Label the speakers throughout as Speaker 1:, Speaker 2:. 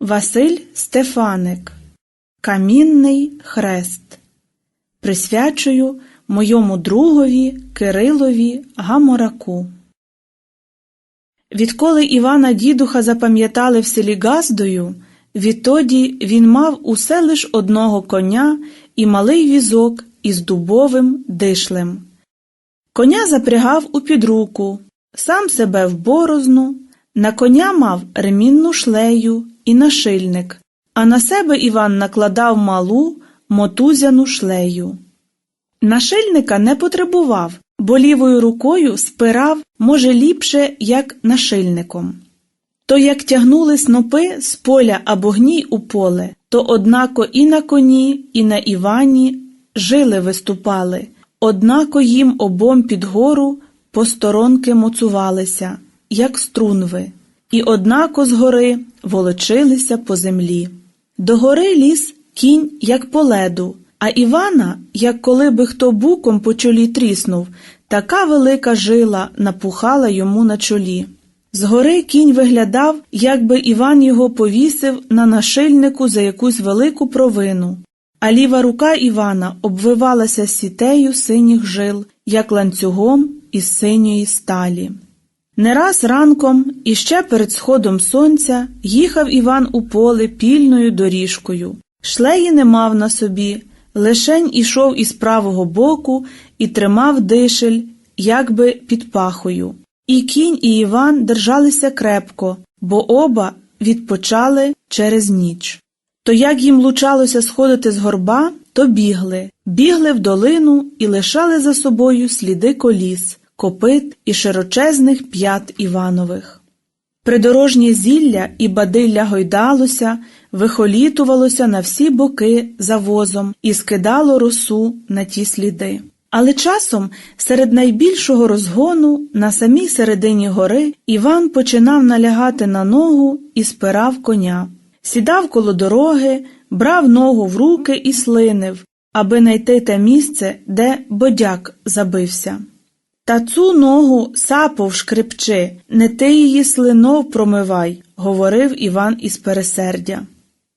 Speaker 1: Василь Стефаник Камінний хрест. Присвячую моєму другові Кирилові Гамораку. Відколи Івана Дідуха запам'ятали в селі Газдою, відтоді він мав усе лиш одного коня і малий візок із дубовим дишлем. Коня запрягав у підруку, сам себе в борозну, на коня мав ремінну шлею і нашильник, а на себе Іван накладав малу мотузяну шлею. Нашильника не потребував, бо лівою рукою спирав, може, ліпше, як нашильником. То як тягнули снопи з поля або гній у поле, то однако і на коні, і на Івані жили виступали, однако їм обом під гору посторонки моцувалися, як струнви, і однако згори волочилися по землі. До гори ліз кінь, як по леду, а Івана, як коли би хто буком по чолі тріснув, така велика жила напухала йому на чолі. Згори кінь виглядав, якби Іван його повісив на нашильнику за якусь велику провину, а ліва рука Івана обвивалася сітею синіх жил, як ланцюгом із синьої сталі. Не раз ранком, і ще перед сходом сонця, їхав Іван у поле пільною доріжкою. Шлеї не мав на собі, лишень ішов із правого боку і тримав дишель, якби під пахою. І кінь, і Іван держалися крепко, бо оба відпочали через ніч. То як їм лучалося сходити з горба, то бігли, бігли в долину і лишали за собою сліди коліс, копит і широчезних п'ят Іванових. Придорожнє зілля і бадилля гойдалося, вихолітувалося на всі боки за возом і скидало росу на ті сліди. Але часом серед найбільшого розгону на самій середині гори Іван починав налягати на ногу і спирав коня, сідав коло дороги, брав ногу в руки і слинив, аби найти те місце, де бодяк забився. Та цю ногу сапов шкрипчи, не ти її слинов промивай, говорив Іван із пересердя.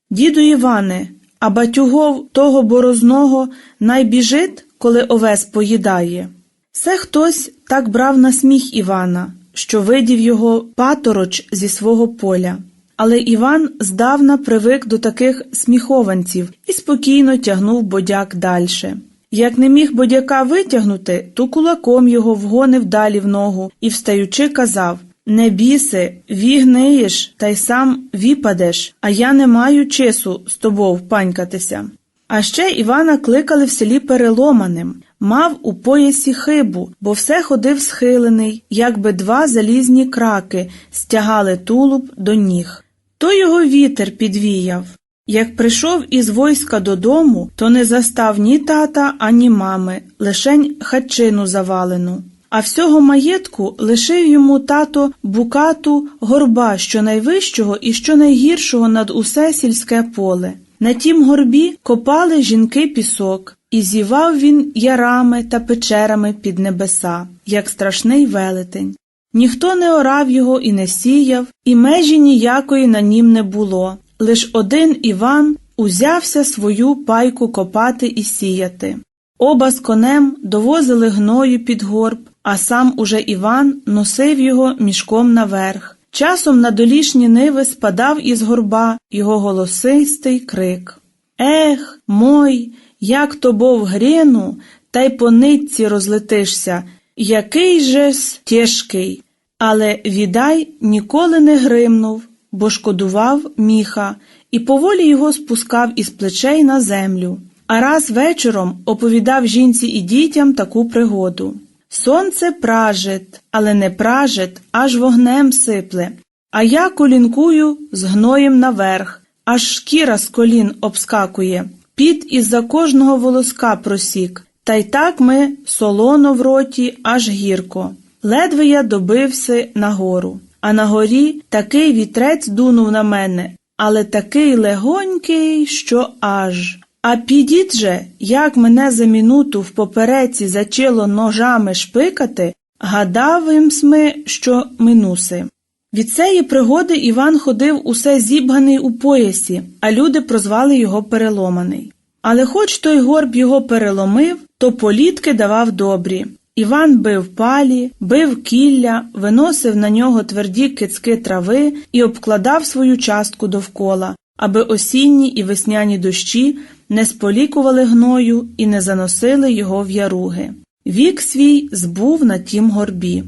Speaker 1: Діду Іване, а батюгов того борозного найбіжить, коли овес поїдає. Це хтось так брав на сміх Івана, що видів його патороч зі свого поля. Але Іван здавна привик до таких сміхованців і спокійно тягнув бодяк дальше. Як не міг бодяка витягнути, то кулаком його вгонив далі в ногу і, встаючи, казав Не біси, вігниєш, та й сам віпадеш, а я не маю чесу з тобою впанькатися. А ще Івана кликали в селі переломаним, мав у поясі хибу, бо все ходив схилений, якби два залізні краки стягали тулуб до ніг. То його вітер підвіяв. Як прийшов із войска додому, то не застав ні тата, ані мами, лишень хатчину завалену. А всього маєтку лишив йому тато букату горба щонайвищого і щонайгіршого над усе сільське поле. На тім горбі копали жінки пісок, і зівав він ярами та печерами під небеса, як страшний велетень. Ніхто не орав його і не сіяв, і межі ніякої на нім не було. Лиш один Іван узявся свою пайку копати і сіяти. Оба з конем довозили гною під горб, а сам уже Іван носив його мішком наверх. Часом на долішні ниви спадав із горба його голосистий крик Ех, мой, як тобо в гріну, та й по нитці розлетишся, який же тяжкий. Але відай ніколи не гримнув, бо шкодував міха і поволі його спускав із плечей на землю. А раз вечором оповідав жінці і дітям таку пригоду. Сонце пражет, але не пражет, аж вогнем сипле, а я колінкую з гноєм наверх, аж шкіра з колін обскакує, під із за кожного волоска просік, та й так ми солоно в роті, аж гірко. Ледве я добився нагору, а на горі такий вітрець дунув на мене, але такий легонький, що аж. А підіть же, як мене за мінуту в попереці зачило ножами шпикати, гадав їм сми, що минуси. Від цієї пригоди Іван ходив усе зібганий у поясі, а люди прозвали його переломаний. Але хоч той горб його переломив, то політки давав добрі. Іван бив палі, бив кілля, виносив на нього тверді кицьки трави і обкладав свою частку довкола, аби осінні і весняні дощі не сполікували гною і не заносили його в яруги. Вік свій збув на тім горбі.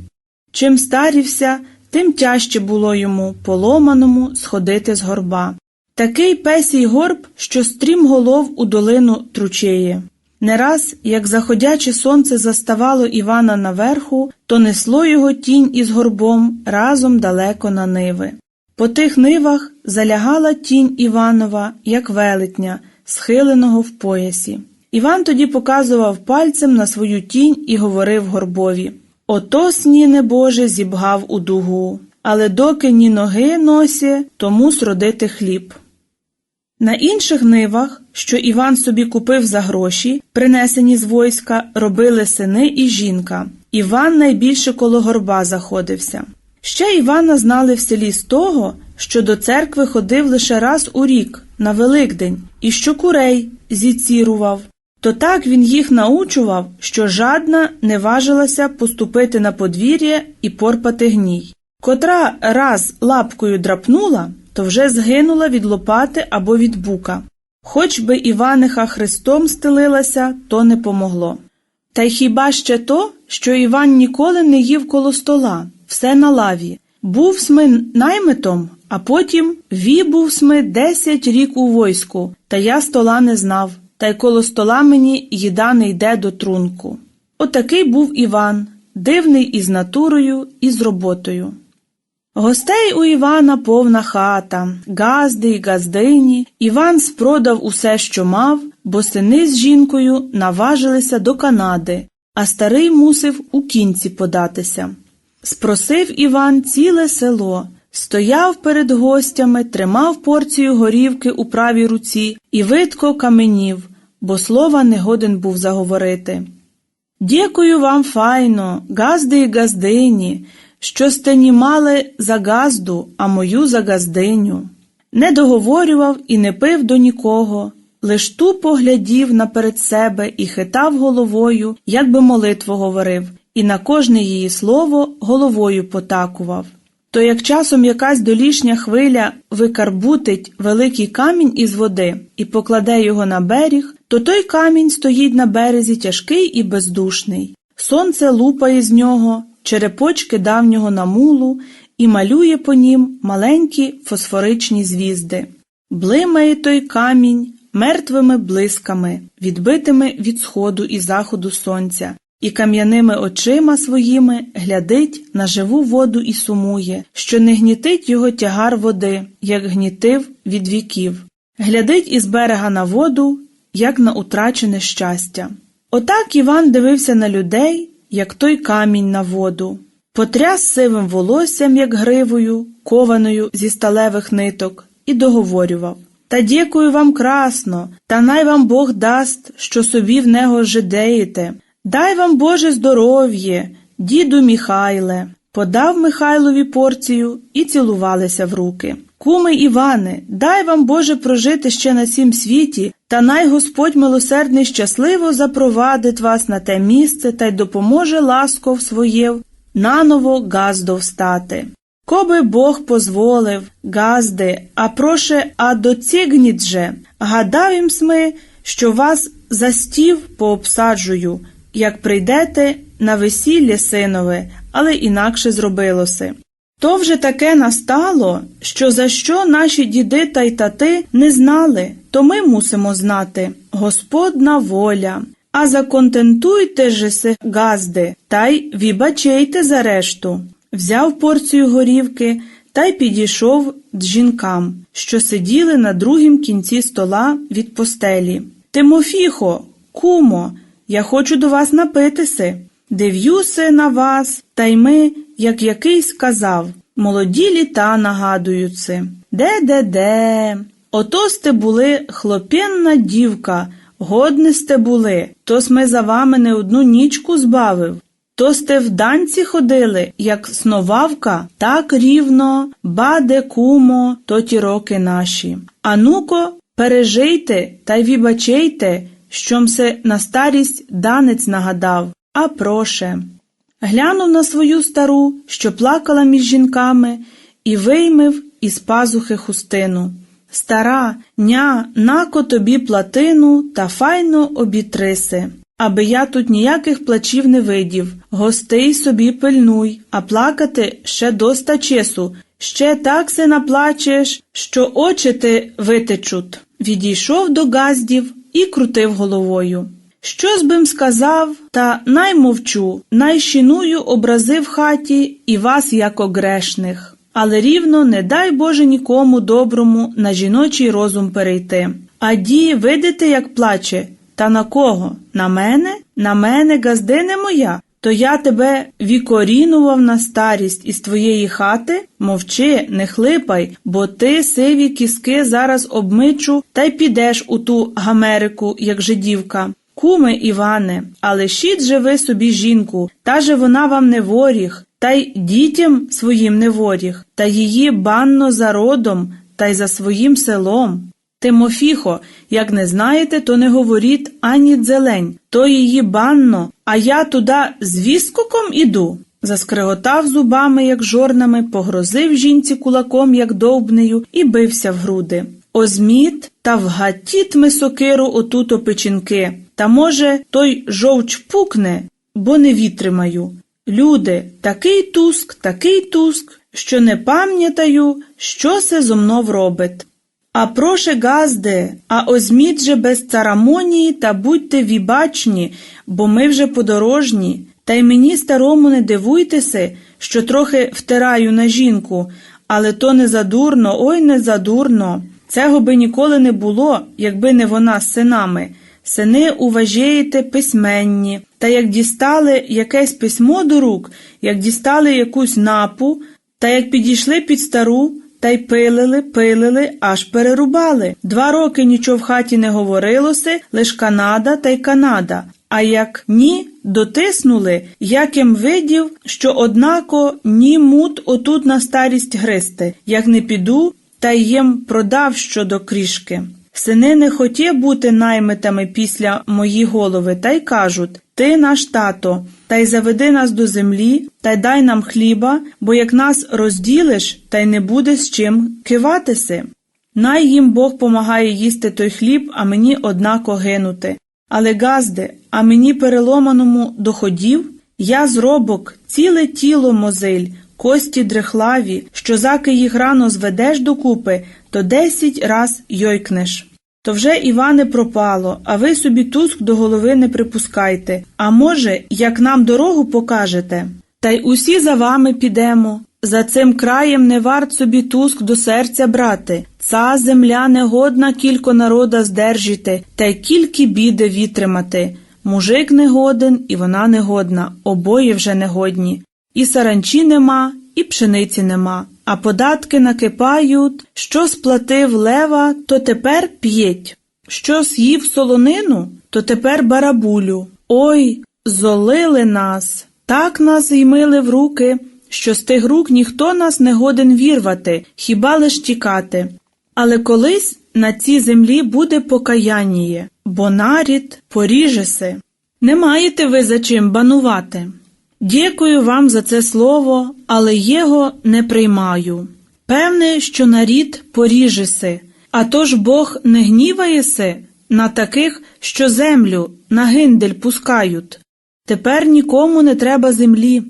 Speaker 1: Чим старівся, тим тяжче було йому, поломаному, сходити з горба. Такий песій горб, що стрім голов у долину тручеє. Не раз, як заходяче сонце заставало Івана наверху, то несло його тінь із горбом разом далеко на ниви. По тих нивах залягала тінь Іванова, як велетня, схиленого в поясі. Іван тоді показував пальцем на свою тінь і говорив горбові Ото сніне Боже зібгав у дугу, але доки ні ноги носі, тому сродити хліб. На інших нивах, що Іван собі купив за гроші, принесені з войська, робили сини і жінка. Іван найбільше коло горба заходився. Ще Івана знали в селі з того, що до церкви ходив лише раз у рік, на Великдень, і що курей зіцірував. То так він їх научував, що жадна не важилася поступити на подвір'я і порпати гній. Котра раз лапкою драпнула, то вже згинула від лопати або від бука. Хоч би Іваниха Христом стелилася, то не помогло. Та й хіба ще то, що Іван ніколи не їв коло стола, все на лаві. Був сми наймитом, а потім ві був сми десять рік у войску, та я стола не знав, та й коло стола мені їда не йде до трунку. Отакий був Іван, дивний із натурою, і з роботою. Гостей у Івана повна хата, газди й газдині. Іван спродав усе, що мав, бо сини з жінкою наважилися до Канади, а старий мусив у кінці податися. Спросив Іван ціле село, стояв перед гостями, тримав порцію горівки у правій руці і видко каменів, бо слова не годен був заговорити. Дякую вам файно, газди й газдині що сте німали за газду, а мою за газдиню. Не договорював і не пив до нікого, лиш тупо глядів наперед себе і хитав головою, як би молитву говорив, і на кожне її слово головою потакував. То як часом якась долішня хвиля викарбутить великий камінь із води і покладе його на берег, то той камінь стоїть на березі тяжкий і бездушний. Сонце лупає з нього, черепочки давнього намулу і малює по нім маленькі фосфоричні звізди. Блимає той камінь мертвими блисками, відбитими від сходу і заходу сонця, і кам'яними очима своїми глядить на живу воду і сумує, що не гнітить його тягар води, як гнітив від віків, глядить із берега на воду, як на утрачене щастя. Отак Іван дивився на людей як той камінь на воду, потряс сивим волоссям, як гривою, кованою зі сталевих ниток, і договорював Та дякую вам красно, та най вам Бог дасть, що собі в него жидеєте. Дай вам Боже здоров'є, діду Міхайле. Подав Михайлові порцію і цілувалися в руки. Куми Іване, дай вам Боже прожити ще на сім світі, та най Господь милосердний щасливо запровадить вас на те місце та й допоможе ласков своє наново газдо встати. Коби Бог позволив, газди, а проше, а доцігніть же, гадавім сми, що вас за стів пообсаджую, як прийдете на весілля синове, але інакше зробилося. То вже таке настало, що за що наші діди та й тати не знали, то ми мусимо знати Господна воля. А законтентуйте же се газди, та й вібачейте за решту. Взяв порцію горівки та й підійшов до жінкам, що сиділи на другім кінці стола від постелі. Тимофіхо, кумо, я хочу до вас напитися. Див'юся на вас, та й ми, як який сказав, молоді літа нагадуються. Де-де-де. Ото сте були хлопенна дівка, годне сте були, то сме за вами не одну нічку збавив. То сте в данці ходили, як сновавка, так рівно, баде кумо, то ті роки наші. А нуко, пережийте та й вібачейте, що мсе на старість данець нагадав, а проше. Глянув на свою стару, що плакала між жінками, і виймив із пазухи хустину. Стара, ня, нако тобі платину та файно обітриси. Аби я тут ніяких плачів не видів. Гостей собі пильнуй, а плакати ще доста часу. Ще так се наплачеш, що очі ти витечуть. Відійшов до газдів і крутив головою. Щось бим сказав, та наймовчу, найщиную образи в хаті і вас як грешних. Але рівно не дай Боже нікому доброму на жіночий розум перейти. А ді, видите, як плаче, та на кого? На мене? На мене, газдине моя? То я тебе вікорінував на старість із твоєї хати? Мовчи, не хлипай, бо ти сиві кіски зараз обмичу та й підеш у ту гамерику, як жидівка. Куме Іване, але щіть же ви собі жінку, та же вона вам не воріг, та й дітям своїм не воріг, та її банно за родом, та й за своїм селом. Тимофіхо, як не знаєте, то не говоріть ані дзелень, то її банно, а я туда з віскоком іду. Заскриготав зубами, як жорнами, погрозив жінці кулаком, як довбнею, і бився в груди. Озміт та вгатіть ми сокиру отуто печінки, та, може, той жовч пукне, бо не вітримаю. Люди, такий туск, такий туск, що не пам'ятаю, що се зо мнов робить. А проше газде, а озміть же без царамонії та будьте вібачні, бо ми вже подорожні, та й мені старому не дивуйтеся, що трохи втираю на жінку, але то не задурно, ой не задурно. Цього би ніколи не було, якби не вона з синами. Сини уважаєте письменні, та як дістали якесь письмо до рук, як дістали якусь напу, та як підійшли під стару, та й пилили, пилили, аж перерубали. Два роки нічого в хаті не говорилося, лиш Канада та й Канада. А як ні, дотиснули, яким видів, що однако ні мут отут на старість гристи, як не піду, та їм продав щодо крішки. Сини не хотє бути наймитами після мої голови, та й кажуть Ти наш тато, та й заведи нас до землі, та й дай нам хліба, бо як нас розділиш, та й не буде з чим киватися. Най їм Бог помагає їсти той хліб, а мені однако гинути. Але газде, а мені переломаному доходів, я зробок, ціле тіло мозиль, кості дрехлаві, що заки їх рано зведеш докупи, то десять раз йойкнеш. То вже Іване пропало, а ви собі туск до голови не припускайте. А може, як нам дорогу покажете? Та й усі за вами підемо. За цим краєм не варт собі туск до серця брати. Ця земля негодна кілько народа здержіти, та й кільки біди вітримати. Мужик негоден, і вона негодна, обоє вже негодні. І саранчі нема, і пшениці нема. А податки накипають, що сплатив лева, то тепер п'єть. Що з'їв солонину, то тепер барабулю. Ой, золили нас, так нас ймили в руки, що з тих рук ніхто нас не годен вірвати, хіба лиш тікати. Але колись на цій землі буде покаянніє, бо нарід поріжеси. Не маєте ви за чим банувати. Дякую вам за це слово, але його не приймаю. Певне, що нарід поріжеси, а тож Бог не гніваєси на таких, що землю на гиндель пускають. Тепер нікому не треба землі,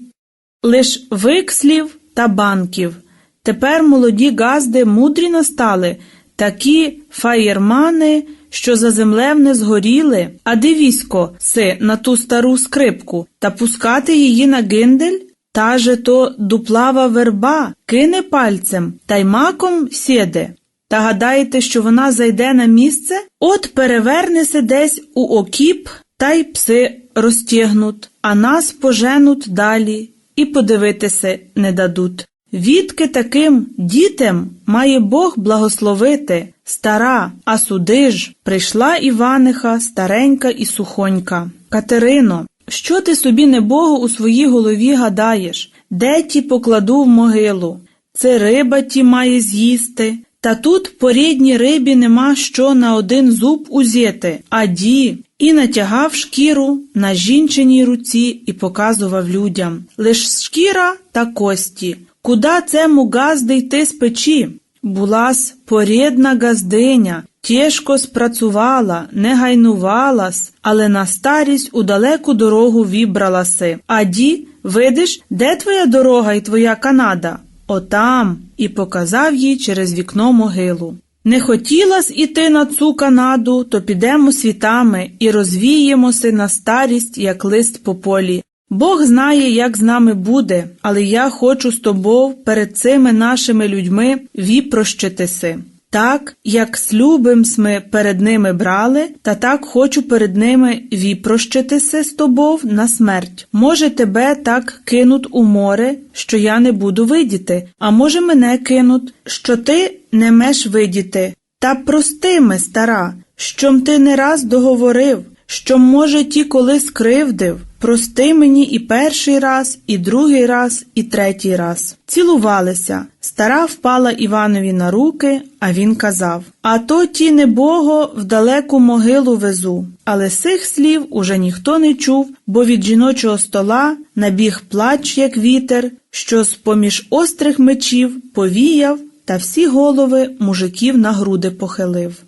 Speaker 1: лиш викслів та банків. Тепер молоді газди мудрі настали, такі фаєрмани, що за землев не згоріли, а дивісько си на ту стару скрипку та пускати її на гиндель? Та же то дуплава верба кине пальцем та й маком сіде. Та гадаєте, що вона зайде на місце? От перевернеся десь у окіп, та й пси розтягнуть, а нас поженуть далі і подивитися не дадуть. Відки таким дітям має Бог благословити, стара, а суди ж, прийшла Іваниха, старенька і сухонька. Катерино, Що ти собі небого у своїй голові гадаєш? Де ті покладу в могилу? Це риба ті має з'їсти. Та тут по рідній рибі нема що на один зуб узяти, а ді. І натягав шкіру на жінчиній руці і показував людям. Лиш шкіра та кості. Куда цему газди йти з печі? Була-с порідна газдиня, тяжко спрацювала, не гайнувалась, але на старість у далеку дорогу вібраласи. А ді, видиш, де твоя дорога і твоя Канада? Отам, і показав їй через вікно могилу. Не хотілась іти на цю Канаду, то підемо світами і розвіємося на старість, як лист по полі. Бог знає, як з нами буде, але я хочу з тобою перед цими нашими людьми віпрощитися. Так, як слюбим сми перед ними брали, та так хочу перед ними віпрощитися з тобою на смерть. Може, тебе так кинуть у море, що я не буду видіти, а може, мене кинуть, що ти не меш видіти. Та прости ми, стара, щом ти не раз договорив, що, може, ті коли скривдив. Прости мені і перший раз, і другий раз, і третій раз. Цілувалися. Стара впала Іванові на руки, а він казав А то ті небого в далеку могилу везу. Але сих слів уже ніхто не чув, бо від жіночого стола набіг плач, як вітер, що з поміж острих мечів повіяв та всі голови мужиків на груди похилив.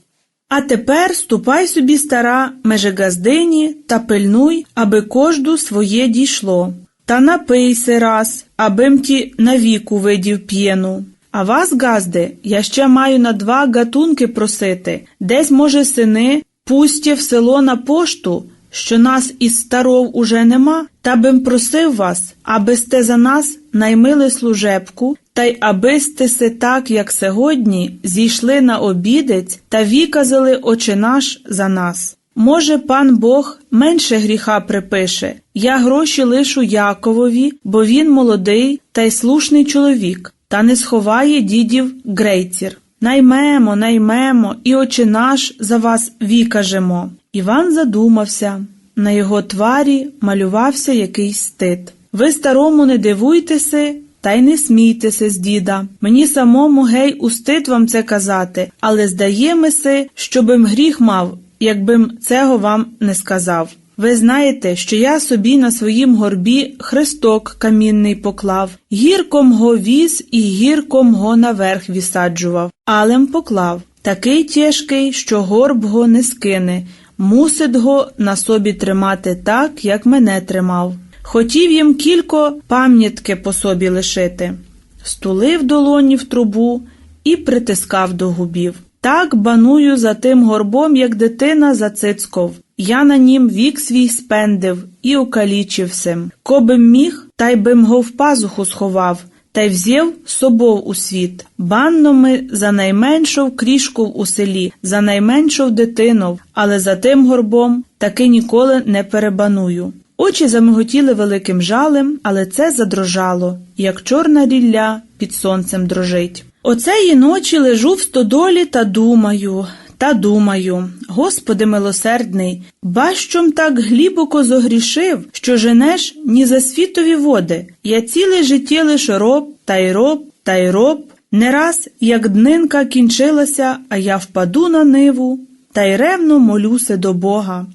Speaker 1: А тепер ступай собі, стара, межегаздині, та пильнуй, аби кожду своє дійшло. Та напийся раз, абим ті навіку видів п'єну. А вас, газди, я ще маю на два гатунки просити. Десь, може, сини, пустє в село на пошту, що нас із старов уже нема, та бим просив вас, аби сте за нас наймили служебку, та й аби сте се так, як сьогодні, зійшли на обідець та віказали очі наш за нас. Може, пан Бог менше гріха припише. Я гроші лишу Яковові, бо він молодий та й слушний чоловік, та не сховає дідів грейцір. Наймемо, наймемо, і очі наш за вас вікажемо. Іван задумався. На його тварі малювався якийсь стид. Ви старому не дивуйтеся, та й не смійтеся з діда. Мені самому гей устид вам це казати, але здаємося, щобим гріх мав, якбим цього вам не сказав. Ви знаєте, що я собі на своїм горбі хресток камінний поклав, гірком го віз і гірком го наверх вісаджував, алем поклав, такий тяжкий, що горб го не скине, мусить го на собі тримати так, як мене тримав. Хотів їм кілько пам'ятки по собі лишити, стулив долоні в трубу і притискав до губів. Так баную за тим горбом, як дитина за цицьков. Я на нім вік свій спендив і окалічився. Кобим міг, та й бим го в пазуху сховав, та й взяв собов у світ. Банно ми за найменшов крішков у селі, за найменшов дитинов, але за тим горбом таки ніколи не перебаную. Очі замиготіли великим жалем, але це задрожало, як чорна рілля під сонцем дрожить. Оцеї ночі лежу в стодолі та думаю, та думаю, Господи милосердний, бащом так глибоко зогрішив, що женеш ні за світові води. Я ціле життя лиш роб, та й роб, та й роб. Не раз, як днинка кінчилася, а я впаду на ниву, та й ревно молюся до Бога.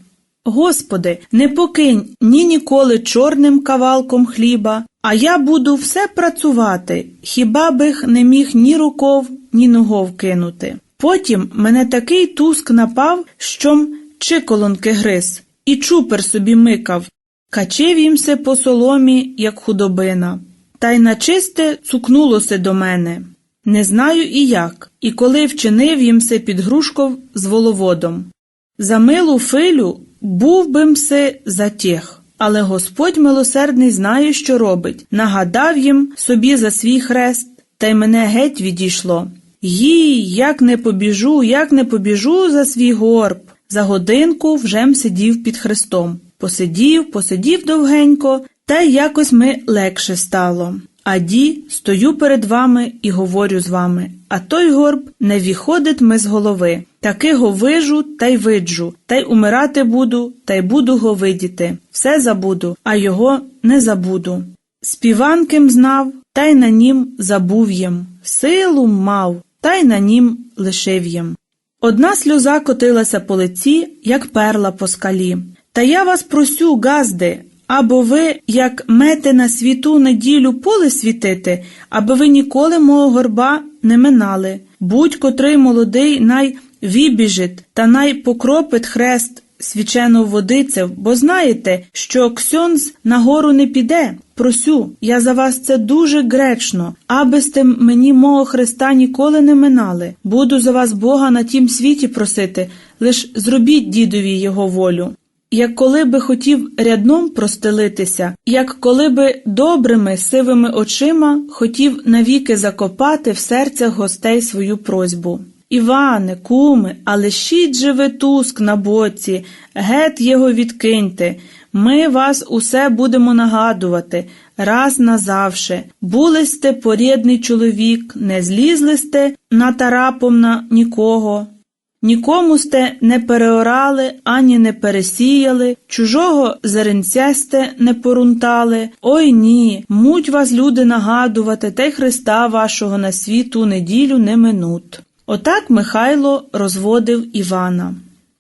Speaker 1: Господи, не покинь ні ніколи чорним кавалком хліба, а я буду все працювати, хіба бих не міг ні руков, ні ногов кинути. Потім мене такий туск напав, щом чиколонки гриз, і чупер собі микав, качив їмся по соломі, як худобина, та й начисте цукнулося до мене. Не знаю і як, і коли вчинив їмся під грушков з воловодом. За милу филю був би мси затєх. Але Господь милосердний знає, що робить. Нагадав їм собі за свій хрест, та й мене геть відійшло. Їй, як не побіжу, як не побіжу за свій горб. За годинку вже сидів під хрестом. Посидів, посидів довгенько, та якось ми легше стало. А ді, стою перед вами і говорю з вами. а той горб не віходить ми з голови. Таки го вижу, та й виджу, та й умирати буду, та й буду го видіти. Все забуду, а його не забуду. Співанким знав, та й на нім забув їм, силу мав, та й на нім лишив їм. Одна сльоза котилася по лиці, як перла по скалі. Та я вас просю, газди, або ви, як мете на світу неділю поле світити, аби ви ніколи мого горба не минали. Будь-котрий молодий най вібіжить та най покропить хрест свічену водицев, бо знаєте, що ксьонз на гору не піде. Просю, я за вас це дуже гречно, аби сте мені мого Христа ніколи не минали. Буду за вас Бога на тім світі просити, лиш зробіть дідові його волю. Як коли би хотів рядном простелитися, як коли би добрими сивими очима хотів навіки закопати в серцях гостей свою просьбу. Іване, куми, а лишіть же туск на боці, гет його відкиньте. Ми вас усе будемо нагадувати, раз назавше. Були сте порідний чоловік, не злізли сте на тарапом на нікого. Нікому сте не переорали, ані не пересіяли, чужого зеренця сте не порунтали. Ой ні, муть вас люди нагадувати, та й Христа вашого на світу неділю не минут. Отак Михайло розводив Івана.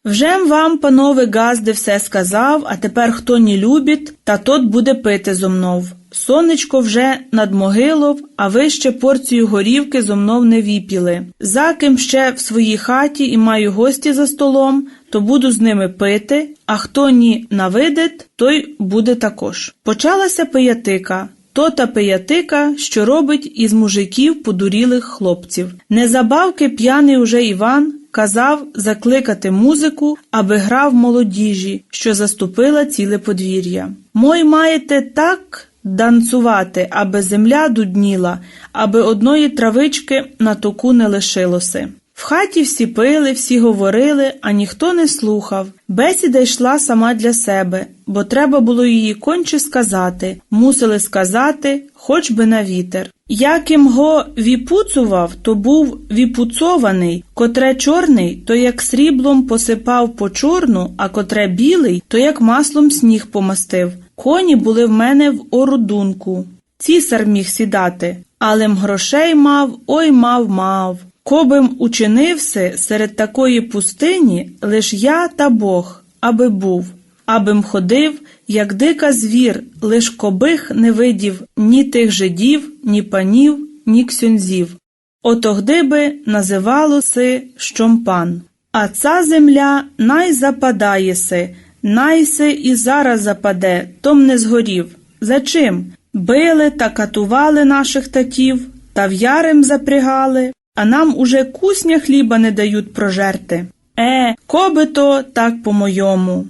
Speaker 1: Вжем вам, панове Газди, все сказав, а тепер хто не любить, та тот буде пити зо мнов. Сонечко вже над могилов, а ви ще порцію горівки зо мнов не віпіли. За ким ще в своїй хаті і маю гості за столом, то буду з ними пити, а хто ні навидить, той буде також. Почалася пиятика. То та пиятика, що робить із мужиків подурілих хлопців. Незабавки п'яний уже Іван казав закликати музику, аби грав молодіжі, що заступила ціле подвір'я. Мой маєте так данцувати, аби земля дудніла, аби одної травички на току не лишилося. В хаті всі пили, всі говорили, а ніхто не слухав. Бесіда йшла сама для себе, бо треба було її конче сказати, мусили сказати, хоч би на вітер. Яким го віпуцував, то був віпуцований, котре чорний, то як сріблом посипав по чорну, а котре білий, то як маслом сніг помастив. Коні були в мене в орудунку. Цісар міг сідати, але м грошей мав, ой мав, мав. Кобим учинився серед такої пустині лиш я та Бог, аби був, абим ходив, як дика звір, лиш кобих не видів ні тих жидів, ні панів, ні ксюнзів. Отогди би називало си щомпан. А ця земля най западає си, най си і зараз западе, том не згорів. За чим? Били та катували наших татів, та в ярем запрягали а нам уже кусня хліба не дають прожерти. Е, коби то так по-моєму.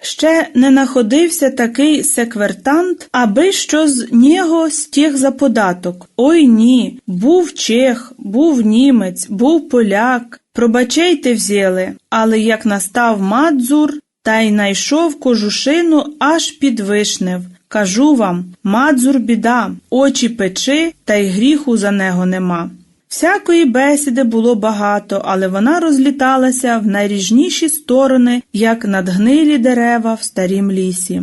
Speaker 1: Ще не находився такий секвертант, аби що з нього стіг за податок. Ой ні, був чех, був німець, був поляк. Пробачейте взяли, але як настав мадзур, та й найшов кожушину аж під вишнев. Кажу вам, мадзур біда, очі печи, та й гріху за него нема. Всякої бесіди було багато, але вона розліталася в найріжніші сторони, як надгнилі дерева в старім лісі.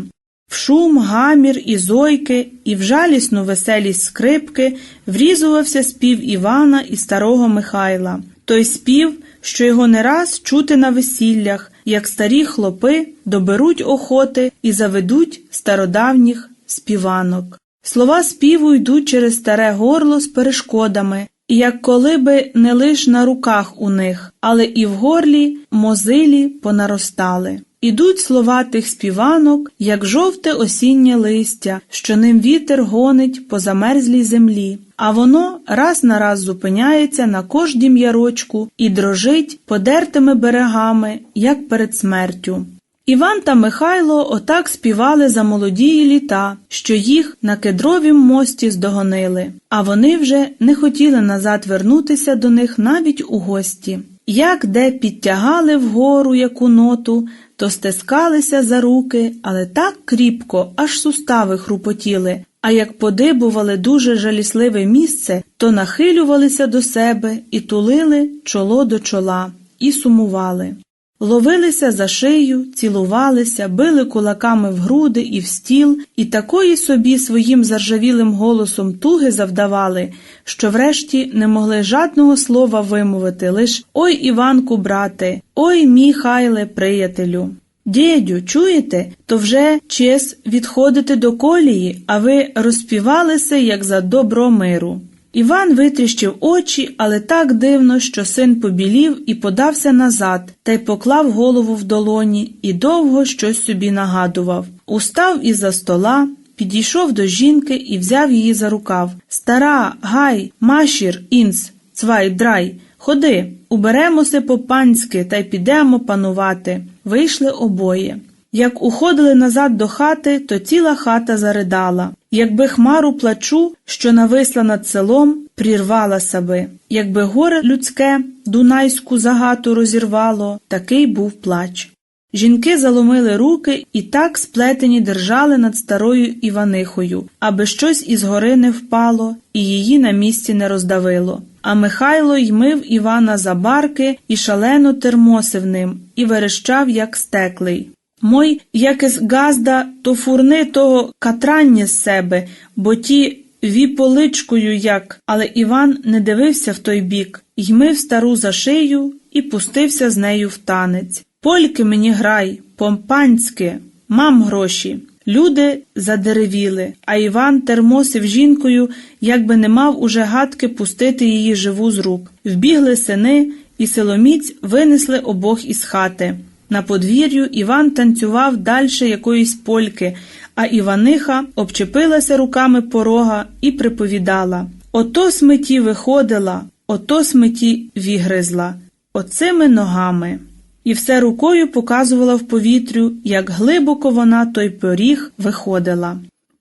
Speaker 1: В шум, гамір і зойки, і в жалісну веселість скрипки врізувався спів Івана і старого Михайла, той спів, що його не раз чути на весіллях, як старі хлопи доберуть охоти і заведуть стародавніх співанок. Слова співу йдуть через старе горло з перешкодами, як коли би не лиш на руках у них, але і в горлі мозилі понаростали. Ідуть слова тих співанок, як жовте осіннє листя, що ним вітер гонить по замерзлій землі, а воно раз на раз зупиняється на кождім ярочку і дрожить подертими берегами, як перед смертю. Іван та Михайло отак співали за молодії літа, що їх на кедровім мості здогонили, а вони вже не хотіли назад вернутися до них навіть у гості. Як де підтягали вгору яку ноту, то стискалися за руки, але так кріпко, аж сустави хрупотіли, а як подибували дуже жалісливе місце, то нахилювалися до себе і тулили чоло до чола, і сумували. Ловилися за шию, цілувалися, били кулаками в груди і в стіл, і такої собі своїм заржавілим голосом туги завдавали, що врешті не могли жадного слова вимовити, лиш Ой Іванку, брате, ой мій хайле, приятелю. Дєдю, чуєте, то вже час відходити до колії, а ви розпівалися, як за добро миру. Іван витріщив очі, але так дивно, що син побілів і подався назад, та й поклав голову в долоні і довго щось собі нагадував. Устав із за стола, підійшов до жінки і взяв її за рукав. Стара, гай, машір, інс, цвай, драй, ходи, уберемося по-панськи та й підемо панувати. Вийшли обоє. Як уходили назад до хати, то ціла хата заридала. Якби хмару плачу, що нависла над селом, прірвалася би. Якби горе людське дунайську загату розірвало, такий був плач. Жінки заломили руки і так сплетені держали над старою Іванихою, аби щось із гори не впало і її на місці не роздавило. А Михайло ймив Івана за барки і шалено термосив ним, і верещав, як стеклий. Мой, якесь газда, то фурни того катрання з себе, бо ті віполичкою як. Але Іван не дивився в той бік, ймив стару за шию і пустився з нею в танець. Польки мені грай, помпанськи, мам гроші. Люди задеревіли, а Іван термосив жінкою, якби не мав уже гадки пустити її живу з рук. Вбігли сини, і силоміць винесли обох із хати. На подвір'ю Іван танцював дальше якоїсь польки, а Іваниха обчепилася руками порога і приповідала Ото сметі виходила, ото сметі вігризла, оцими ногами. І все рукою показувала в повітрю, як глибоко вона той поріг виходила.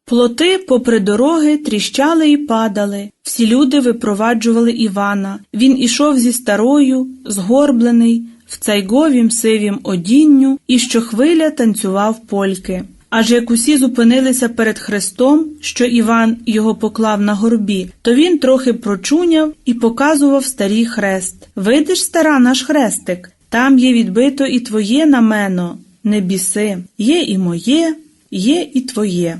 Speaker 1: Плоти попри дороги тріщали і падали, всі люди випроваджували Івана. Він ішов зі старою, згорблений, в цайговім сивім одінню і щохвиля танцював польки. Аж як усі зупинилися перед хрестом, що Іван його поклав на горбі, то він трохи прочуняв і показував старій хрест. Видиш, стара наш хрестик, там є відбито і твоє намено, не біси, є і моє, є і твоє.